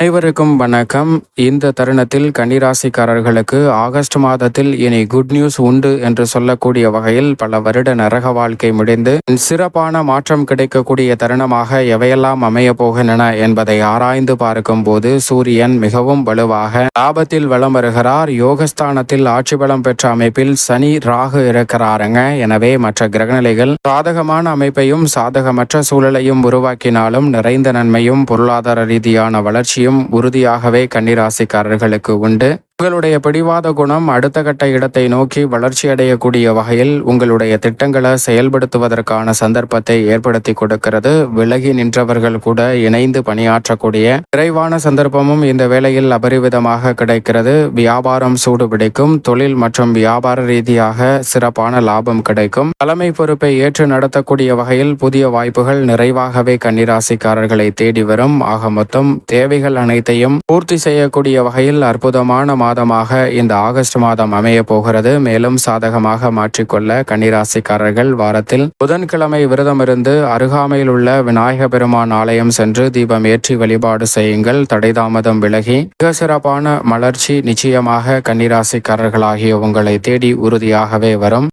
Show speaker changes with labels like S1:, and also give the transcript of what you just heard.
S1: அனைவருக்கும் வணக்கம். இந்த தருணத்தில் கன்னிராசிக்காரர்களுக்கு ஆகஸ்ட் மாதத்தில் இனி குட் நியூஸ் உண்டு என்று சொல்லக்கூடிய வகையில் பல வருட நரக வாழ்க்கை முடிந்து சிறப்பான மாற்றம் கிடைக்கக்கூடிய தருணமாக எவையெல்லாம் அமைய போகின்றன என்பதை ஆராய்ந்து பார்க்கும் போது சூரியன் மிகவும் வலுவாக லாபத்தில் வலம் வருகிறார். யோகஸ்தானத்தில் ஆட்சி பலம் பெற்ற அமைப்பில் சனி ராகு இருக்கிறாருங்க. எனவே மற்ற கிரகநிலைகள் சாதகமான அமைப்பையும் சாதகமற்ற சூழலையும் உருவாக்கினாலும் நிறைந்த நன்மையும் பொருளாதார ரீதியான வளர்ச்சியும் உறுதியாகவே கன்னிராசிக்காரர்களுக்கு உண்டு. உங்களுடைய பிடிவாத குணம் அடுத்த கட்ட இடத்தை நோக்கி வளர்ச்சி அடையக்கூடிய வகையில் உங்களுடைய திட்டங்களை செயல்படுத்துவதற்கான சந்தர்ப்பத்தை ஏற்படுத்தி கொடுக்கிறது. விலகி நின்றவர்கள் கூட இணைந்து பணியாற்றக்கூடிய விரைவான சந்தர்ப்பமும் இந்த வேளையில் அபரிவிதமாக கிடைக்கிறது. வியாபாரம் சூடு பிடிக்கும் தொழில் மற்றும் வியாபார ரீதியாக சிறப்பான லாபம் கிடைக்கும். தலைமை பொறுப்பை ஏற்று நடத்தக்கூடிய வகையில் புதிய வாய்ப்புகள் நிறைவாகவே கன்னிராசிக்காரர்களை தேடி வரும். ஆக மொத்தம் தேவைகள் அனைத்தையும் பூர்த்தி செய்யக்கூடிய வகையில் அற்புதமான மாதமாக இந்த ஆகஸ்ட் மாதம் அமைய போகிறது. மேலும் சாதகமாக மாற்றிக்கொள்ள கன்னிராசிக்காரர்கள் வாரத்தில் புதன்கிழமை விரதமிருந்து அருகாமையில் உள்ள விநாயக பெருமான் ஆலயம் சென்று தீபம் ஏற்றி வழிபாடு செய்யுங்கள். தடைதாமதம் விலகி மிக சிறப்பான மலர்ச்சி நிச்சயமாக கன்னிராசிக்காரர்களாகிய உங்களை தேடி உறுதியாகவே வரும்.